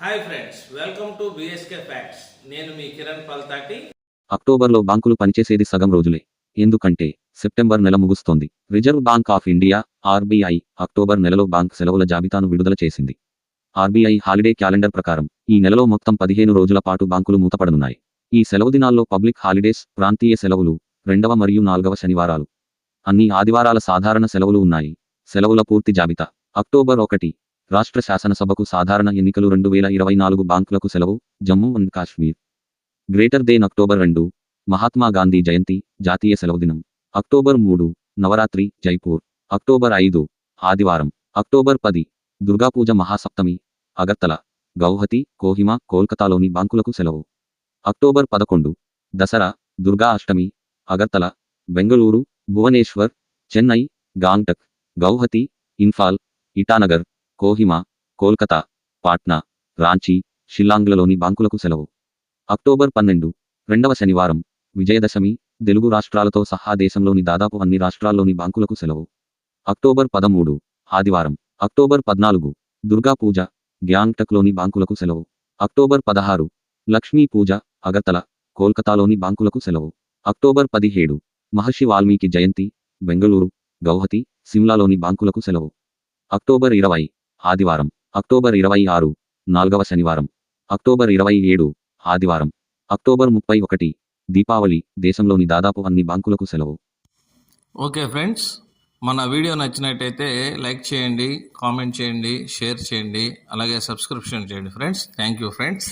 Hi friends welcome to BSK facts నేను మీ కిరణ్ పల్తాటి. అక్టోబర్లో బ్యాంకులు పనిచేసేది సగం రోజులే. ఎందుకంటే సెప్టెంబర్ నెల ముగుస్తోంది. Reserve Bank of India RBI October నెలలో బ్యాంక్ సెలవుల జాబితాను విడుదల చేసింది. ఆర్బీఐ హాలిడే క్యాలెండర్ ప్రకారం ఈ నెలలో మొత్తం పదిహేను రోజుల పాటు బ్యాంకులు మూతపడనున్నాయి ఈ సెలవు దినాల్లో పబ్లిక్ హాలిడేస్ ప్రాంతీయ సెలవులు రెండవ మరియు నాల్గవ శనివారాలు. అన్ని ఆదివారాల సాధారణ సెలవులు ఉన్నాయి. సెలవుల పూర్తి జాబితా అక్టోబర్ ఒకటి రాష్ట్ర శాసనసభకు సాధారణ ఎన్నికలు రెండు వేల ఇరవై నాలుగు బ్యాంకులకు సెలవు Jammu and Kashmir. Greater than October రెండు మహాత్మా గాంధీ జయంతి జాతీయ సెలవు దినం. అక్టోబర్ మూడు నవరాత్రి జైపూర్. అక్టోబర్ ఐదు ఆదివారం. అక్టోబర్ పది దుర్గాపూజ మహాసప్తమి అగర్తల గౌహతి కోహిమా కోల్కతాలోని బ్యాంకులకు సెలవు. అక్టోబర్ పదకొండు దసరా దుర్గా అష్టమి అగర్తల బెంగళూరు భువనేశ్వర్ చెన్నై గాంగ్టక్ గౌహతి ఇన్ఫాల్ ఇటానగర్ కోహిమా కోల్కతా పాట్నా రాంచీ షిల్లాంగ్లలోని బ్యాంకులకు సెలవు. అక్టోబర్ పన్నెండు రెండవ శనివారం విజయదశమి తెలుగు రాష్ట్రాలతో సహా దేశంలోని దాదాపు అన్ని రాష్ట్రాల్లోని బ్యాంకులకు సెలవు. అక్టోబర్ పదమూడు ఆదివారం అక్టోబర్ పద్నాలుగు దుర్గా పూజ గ్యాంగ్టక్లోని బ్యాంకులకు సెలవు. అక్టోబర్ పదహారు లక్ష్మీ పూజ అగర్తల కోల్కతాలోని బ్యాంకులకు సెలవు. అక్టోబర్ పదిహేడు మహర్షి వాల్మీకి జయంతి బెంగళూరు గౌహతి సిమ్లాలోని బ్యాంకులకు సెలవు. అక్టోబర్ ఇరవై ఆదివారం అక్టోబర్ ఇరవై ఆరు నాల్గవ శనివారం. అక్టోబర్ ఇరవై ఏడు ఆదివారం. అక్టోబర్ ముప్పై ఒకటి దీపావళి దేశంలోని దాదాపు అన్ని బ్యాంకులకు సెలవు. ఓకే ఫ్రెండ్స్ మన వీడియో నచ్చినట్టయితే లైక్ చేయండి కామెంట్ చేయండి షేర్ చేయండి అలాగే సబ్స్క్రిప్షన్ చేయండి ఫ్రెండ్స్. Thank you friends.